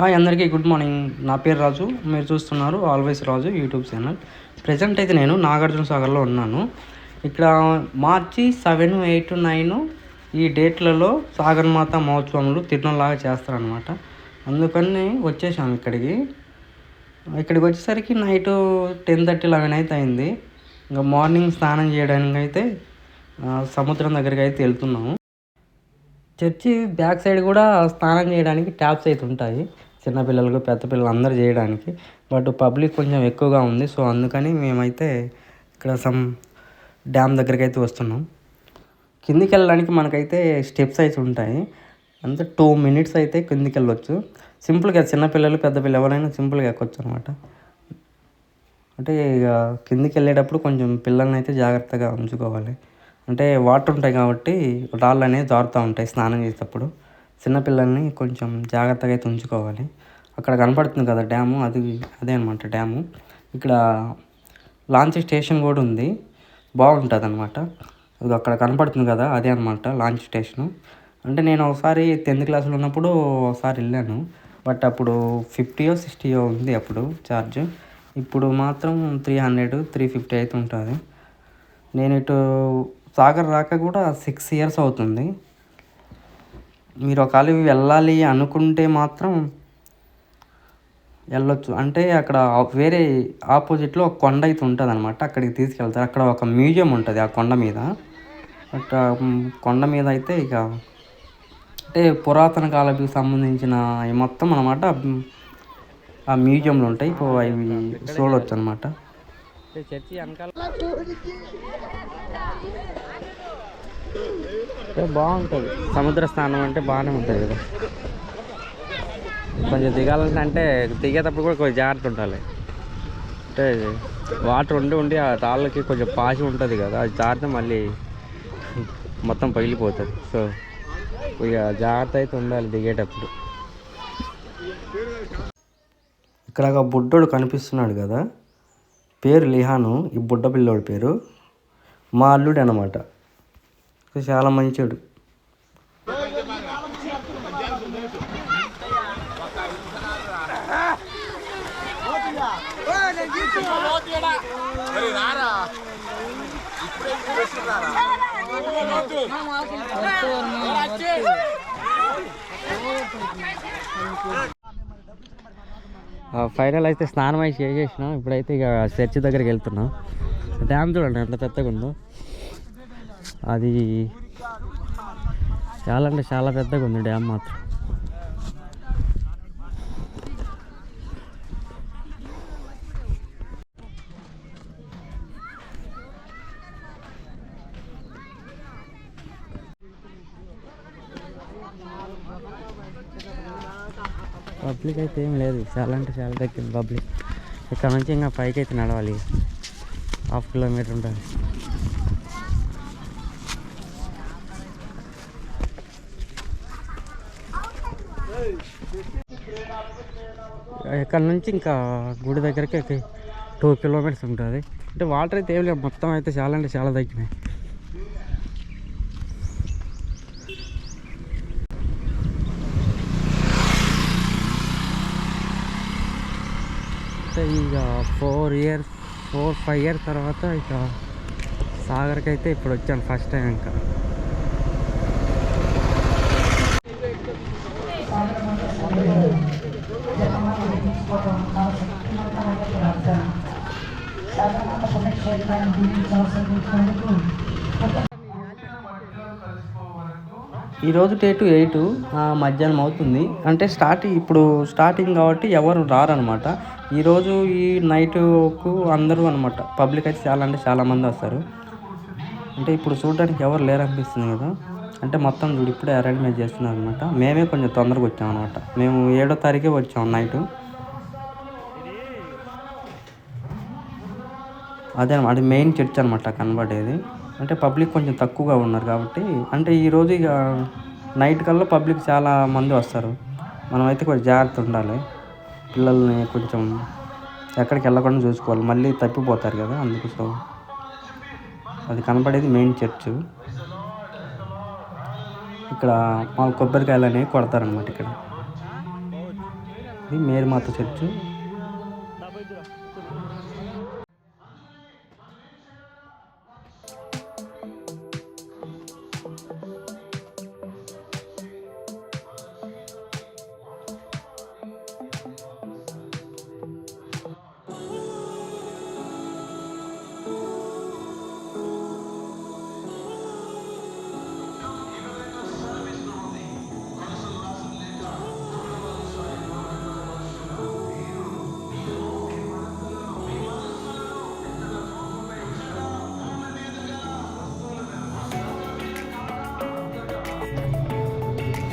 Hi అందరికీ good morning. నా పేరు రాజు. మీరు చూస్తున్నారు always Raju YouTube channel. Present అయితే నేను నాగార్జున సాగర్లో ఉన్నాను. ఇక్కడ మార్చి సెవెన్ ఎయిట్ నైన్ ఈ డేట్లలో సాగర్ మాత మహోత్సవములు తిరునాలాగా చేస్తారనమాట అందుకని వచ్చేసాము ఇక్కడికి. ఇక్కడికి వచ్చేసరికి నైట్ టెన్ థర్టీ లెవెన్ అయితే అయింది. ఇంకా మార్నింగ్ స్నానం చేయడానికి అయితే సముద్రం దగ్గరికి అయితే వెళ్తున్నాము. చర్చి బ్యాక్ సైడ్ కూడా స్నానం చేయడానికి ట్యాప్స్ అయితే ఉంటాయి. చిన్నపిల్లలకు పెద్ద పిల్లలు అందరు చేయడానికి. బట్ పబ్లిక్ కొంచెం ఎక్కువగా ఉంది. సో అందుకని మేమైతే ఇక్కడ సమ్ డ్యామ్ దగ్గరికి అయితే వస్తున్నాం. కిందికి వెళ్ళడానికి మనకైతే స్టెప్స్ అయితే ఉంటాయి. అంతే టూ మినిట్స్ అయితే కిందికి వెళ్ళొచ్చు సింపుల్గా చిన్నపిల్లలు పెద్ద పిల్లలు ఎవరైనా సింపుల్గా ఎక్కొచ్చు అనమాట అంటే ఇక కిందికి వెళ్ళేటప్పుడు కొంచెం పిల్లల్ని అయితే జాగ్రత్తగా ఉంచుకోవాలి. అంటే వాటర్ ఉంటాయి కాబట్టి రాళ్ళు అనేవి జారుతూ ఉంటాయి స్నానం చేసేటప్పుడు. చిన్నపిల్లల్ని కొంచెం జాగ్రత్తగా అయితే ఉంచుకోవాలి. అక్కడ కనపడుతుంది కదా డ్యాము అది అదే అనమాట డ్యాము. ఇక్కడ లాంచ్ స్టేషన్ కూడా ఉంది. బాగుంటుంది అనమాట అక్కడ కనపడుతుంది కదా అదే అనమాట లాంచ్ స్టేషను. అంటే నేను ఒకసారి టెన్త్ క్లాస్లో ఉన్నప్పుడు ఒకసారి వెళ్ళాను. బట్ అప్పుడు ఫిఫ్టీయో సిక్స్టీయో ఉంది అప్పుడు ఛార్జ్. ఇప్పుడు మాత్రం త్రీ హండ్రెడ్ త్రీ ఫిఫ్టీ అయితే ఉంటుంది. నేను ఇటు సాగర్ రాక కూడా సిక్స్ ఇయర్స్ అవుతుంది. మీరు ఒకవేళ వెళ్ళాలి అనుకుంటే మాత్రం వెళ్ళొచ్చు. అంటే అక్కడ వేరే ఆపోజిట్లో ఒక కొండ అయితే ఉంటుంది అనమాట అక్కడికి తీసుకెళ్తారు. అక్కడ ఒక మ్యూజియం ఉంటుంది ఆ కొండ మీద. బట్ కొండ మీద అయితే ఇక అంటే పురాతన కాలానికి సంబంధించిన ఈ మొత్తం అనమాట ఆ మ్యూజియంలో ఉంటాయి. ఇప్పుడు అవి చూడవచ్చు అనమాట చర్చి వెనకాల బాగుంటుంది. సముద్ర స్నానం అంటే బాగానే ఉంటుంది కదా. కొంచెం దిగాలంటే అంటే దిగేటప్పుడు కూడా కొంచెం జాగ్రత్త ఉండాలి. అంటే వాటర్ ఉండి ఉండి ఆ రాళ్ళకి కొంచెం పాసి ఉంటుంది కదా అది జారితే మళ్ళీ మొత్తం పగిలిపోతుంది. సో ఇక జాగ్రత్త అయితే ఉండాలి దిగేటప్పుడు. ఇక్కడ ఒక బుడ్డోడు కనిపిస్తున్నాడు కదా. పేరు లిహాను ఈ బుడ్డ పిల్లోడి పేరు. మా అల్లుడు అనమాట చాలా మంచోడు ఫైనల్ అయితే స్నానం అయితే చేసేసినాం. ఇప్పుడైతే ఇక చర్చి దగ్గరికి వెళ్తున్నాం. డ్యామ్ చూడండి ఎంత పెద్దగా ఉందో. అది చాలా అంటే చాలా పెద్దగా ఉంది డ్యామ్ మాత్రం. పబ్లిక్ అయితే ఏం లేదు. చాలా అంటే చాలా తగ్గింది పబ్లిక్ ఇక్కడ నుంచి ఇంకా పైకి అయితే నడవాలి. హాఫ్ కిలోమీటర్ ఉంటుంది. ఇక్కడ నుంచి ఇంకా గుడి దగ్గరికి టూ కిలోమీటర్స్ ఉంటుంది. అంటే వాటర్ అయితే ఏం లేదు మొత్తం అయితే చాలా అంటే చాలా తగ్గినాయి. ఇక four years four five years తర్వాత ఇక సాగర్కి అయితే ఇప్పుడు వచ్చాను ఫస్ట్ టైం ఇంకా. ఈరోజు డేటు ఎయిట్ మధ్యాహ్నం అవుతుంది. అంటే స్టార్ట్ ఇప్పుడు స్టార్టింగ్ కాబట్టి ఎవరు రారనమాట. ఈరోజు ఈ నైట్కు అందరూ అనమాట పబ్లిక్ అయితే చాలా అంటే చాలామంది వస్తారు. అంటే ఇప్పుడు చూడడానికి ఎవరు లేరు అనిపిస్తుంది కదా. అంటే మొత్తం చూడు ఇప్పుడే అరేంజ్మెంట్ చేస్తున్నారు అనమాట మేమే కొంచెం తొందరగా వచ్చాం అనమాట మేము ఏడో తారీఖే వచ్చాం నైట్. అదే అది మెయిన్ చర్చ్ అనమాట కనబడేది. అంటే పబ్లిక్ కొంచెం తక్కువగా ఉన్నారు కాబట్టి అంటే ఈరోజు ఇక నైట్ కల్లా పబ్లిక్ చాలా మంది వస్తారు. మనమైతే కొంచెం జాగ్రత్త ఉండాలి. పిల్లల్ని కొంచెం ఎక్కడికి వెళ్ళకుండా చూసుకోవాలి. మళ్ళీ తప్పిపోతారు కదా అందుకు సో అది కనపడేది మెయిన్ చర్చ్. ఇక్కడ మా కొబ్బరికాయలు అనేవి కొడతారనమాట ఇక్కడ. ఇది మేరుమాత చర్చు.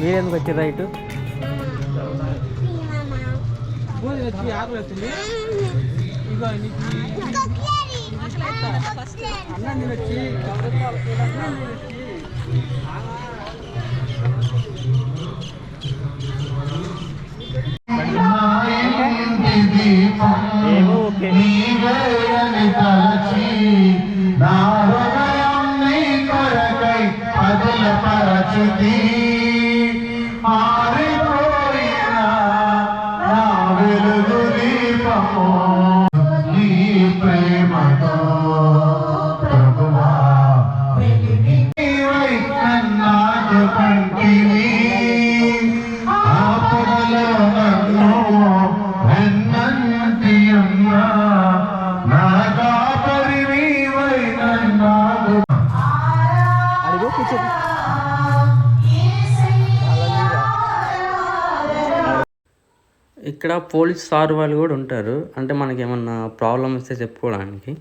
మీరెందుకు వచ్చారు రైట్? ఏమో ఓకే. నా హృదయం నీ కొరకై పదిలపరచుతి Ah. ఇక్కడ పోలీస్ సార్ వాళ్ళు కూడా ఉంటారు. అంటే మనకి ఏమన్నా ప్రాబ్లమ్ వస్తే చెప్పుకోవడానికి.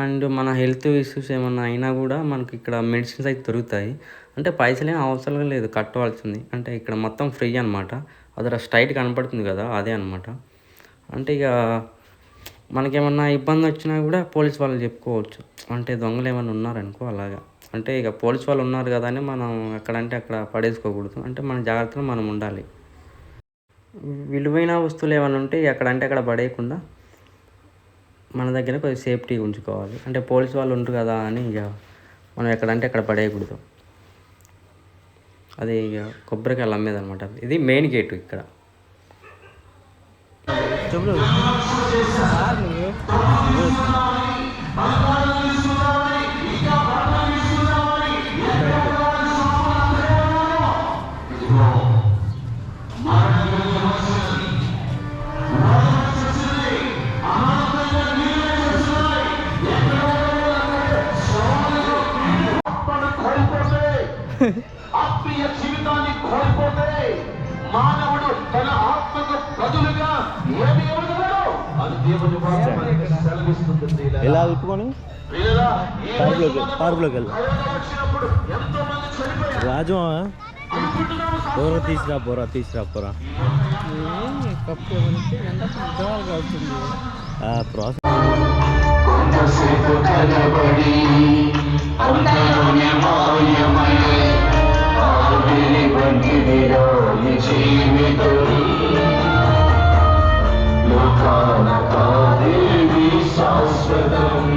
అండ్ మన హెల్త్ ఇష్యూస్ ఏమన్నా అయినా కూడా మనకి ఇక్కడ మెడిసిన్స్ అయితే దొరుకుతాయి. అంటే పైసలు ఏం అవసరం లేదు కట్టవలసింది. అంటే ఇక్కడ మొత్తం ఫ్రీ అనమాట అదర స్ట్రైట్ కనపడుతుంది కదా అదే అనమాట అంటే ఇక మనకేమన్నా ఇబ్బంది వచ్చినా కూడా పోలీస్ వాళ్ళు చెప్పుకోవచ్చు. అంటే దొంగలు ఏమైనా ఉన్నారనుకో అలాగా. అంటే ఇక పోలీస్ వాళ్ళు ఉన్నారు కదా అని మనం ఎక్కడంటే అక్కడ పడేసుకోకూడదు. అంటే మన జాగ్రత్తలో మనం ఉండాలి. విలువైన వస్తువులు ఏమైనా ఉంటే ఎక్కడంటే అక్కడ పడేయకుండా మన దగ్గర కొంచెం సేఫ్టీ ఉంచుకోవాలి. అంటే పోలీస్ వాళ్ళు ఉంటారు కదా అని ఇక మనం ఎక్కడంటే అక్కడ పడేయకూడదు. అది ఇక కొబ్బరికాయలు అమ్మేది అనమాట ఇది మెయిన్ గేట్ ఇక్కడ. ఇలా ఈ రోజు పార్కులోకి పార్కులోకి వెళ్ళు. రాజు బోరా తీసిరా బోరా తీసిరా పోరా ప్రాసెస్. జీవితం मुखानपादेवी शाश्वतम्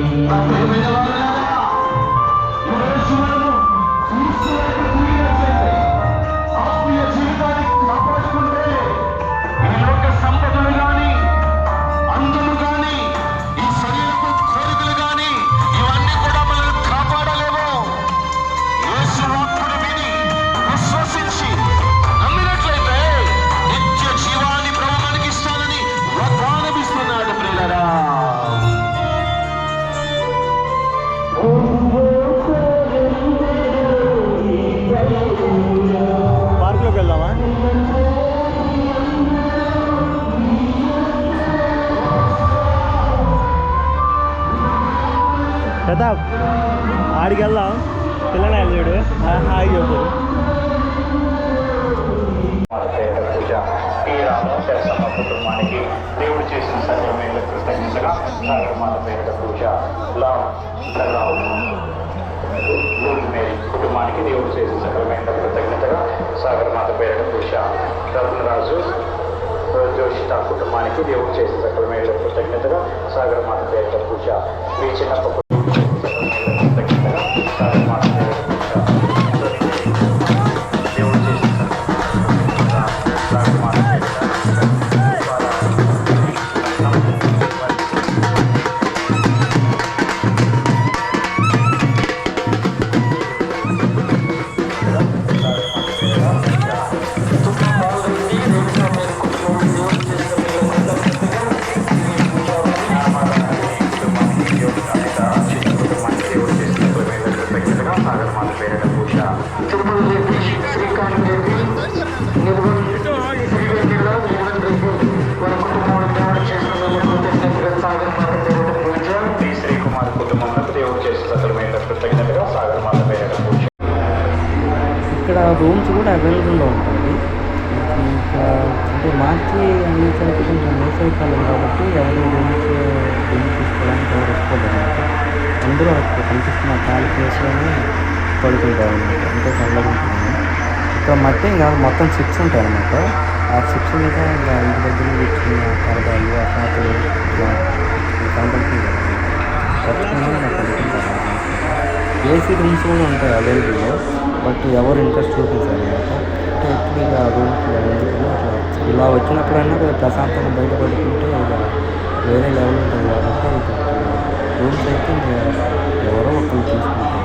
పూజ ఈ రామం చేస్తున్న కుటుంబానికి దేవుడు చేసిన సత్యమైన కృతజ్ఞతగా మన పేద పూజ లావ్ లావ్ లూజ్ మేరీ కుటుంబానికి దేవుడు చేసిన సకలమైన కృతజ్ఞతగా సాగర్ మాత పేరిట పూజ రత్నరాజు జోషిత కుటుంబానికి దేవుడు చేసిన సకలమైన కృతజ్ఞతగా సాగర్ మాత పేరిట పూజ మీ చిన్నప్ప కృతజ్ఞతగా సాగర్ అందరూ అక్కడ కనిపిస్తున్న ఖాళీ ప్లేస్లోనే పడుకుంటారు అనమాట అంటే చల్లగా ఇక్కడ మట్టి ఇంకా మొత్తం సిక్స్ ఉంటాయి అనమాట ఆ సిక్స్ మీద ఇంకా ఇంటి దగ్గర కూర్చున్న కరదాలు అసాతులు ఇట్లా ఏసీ రూమ్స్ కూడా ఉంటాయి అవైలబుల్లో బట్ ఎవరు ఇంట్రెస్ట్ చూపించారు అనమాట అంటే ఎప్పుడు ఇక రూమ్కి ఎందుకు అట్లా ఇలా వచ్చినప్పుడైనా కొద్దిగా ప్రశాంతంగా బయట పడుకుంటే ఇక వేరే లెవెల్ ఉంటుంది కాబట్టి రూమ్స్ అయితే ఇంకా ఎవరో ఒకరు తీసుకుంటారు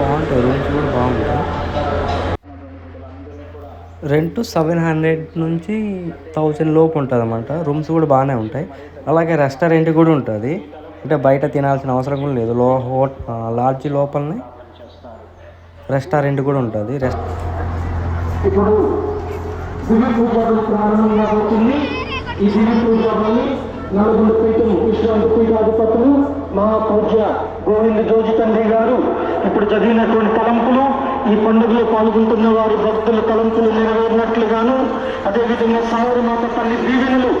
బాగుంటాయి రూమ్స్ కూడా బాగుంటాయి. రెంట్ సెవెన్ హండ్రెడ్ నుంచి థౌజండ్ లోపు ఉంటుంది అనమాట రూమ్స్ కూడా బాగానే ఉంటాయి. అలాగే రెస్టారెంట్ కూడా ఉంటుంది. అంటే బయట తినాల్సిన అవసరం కూడా లేదు. లో హో లాడ్జ్ లోపలనే రెస్టారెంట్ కూడా ఉంటుంది. రెస్ట్ ఇప్పుడు ప్రారంభం కాబోతుంది ఈ నలుగురు పీఠం విశ్రాంతి పీఠాధిపతులు మా పూజ్య గోవింద జోజి తండ్రి గారు. ఇప్పుడు చదివినటువంటి తలంపులు ఈ పండుగలో పాల్గొంటున్న వారి భక్తుల తలంపులు నెరవేరినట్లుగాను అదేవిధంగా సాగరమాత తల్లి దీవెనలు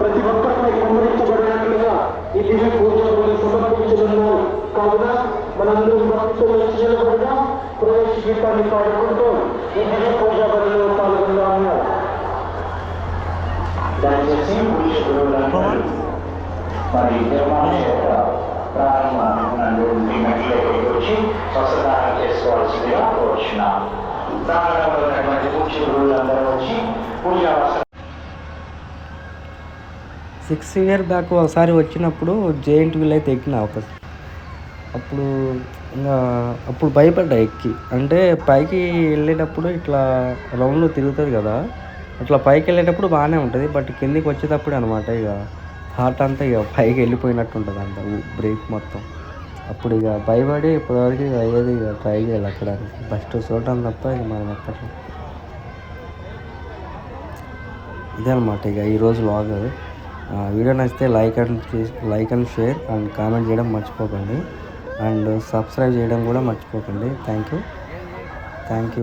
ప్రతి ఒక్కరిపై కుమరించబడినట్లుగా ఈ దివ్య పూజలు సమర్పించనున్నారు. కావున మనందరం భక్తులు నిలబడిగా ప్రవేశ గీతాన్ని పాడుకుంటూ ఈ దివ్య పూజ బలిలో పాల్గొన్నాము దాని మరి యొక్క మెట్లకి వచ్చి స్వస్థదానం చేసుకోవాల్సిందిగా కోరుచున్నాం ఉన్నటువంటి గురువులందరూ వచ్చి పూజా సిక్స్ ఇయర్ బ్యాక్ ఒకసారి వచ్చినప్పుడు జేఎంట్ వీల్ అయితే ఎక్కిన ఒక అప్పుడు ఇంకా అప్పుడు భయపడ్డా ఎక్కి. అంటే పైకి వెళ్ళేటప్పుడు ఇట్లా రౌండ్లో తిరుగుతుంది కదా. అట్లా పైకి వెళ్ళేటప్పుడు బాగానే ఉంటుంది బట్ కిందికి వచ్చేటప్పుడు అనమాట ఇక హార్ట్ అంతా ఇక పైకి వెళ్ళిపోయినట్టు ఉంటుంది అంత బ్రేక్ మొత్తం. అప్పుడు ఇక భయపడి ఇప్పటివరకు ఇక అయ్యేది ఇక ట్రై చేయాలి అక్కడ ఫస్ట్ చూడటం తప్ప ఇక మనం ఎక్కడ ఇదే అనమాట ఇక ఈరోజు లాగ్ వీడియో నచ్చితే like and like and share and comment చేయడం మర్చిపోకండి. అండ్ సబ్స్క్రైబ్ చేయడం కూడా మర్చిపోకండి. Thank you. Thank you.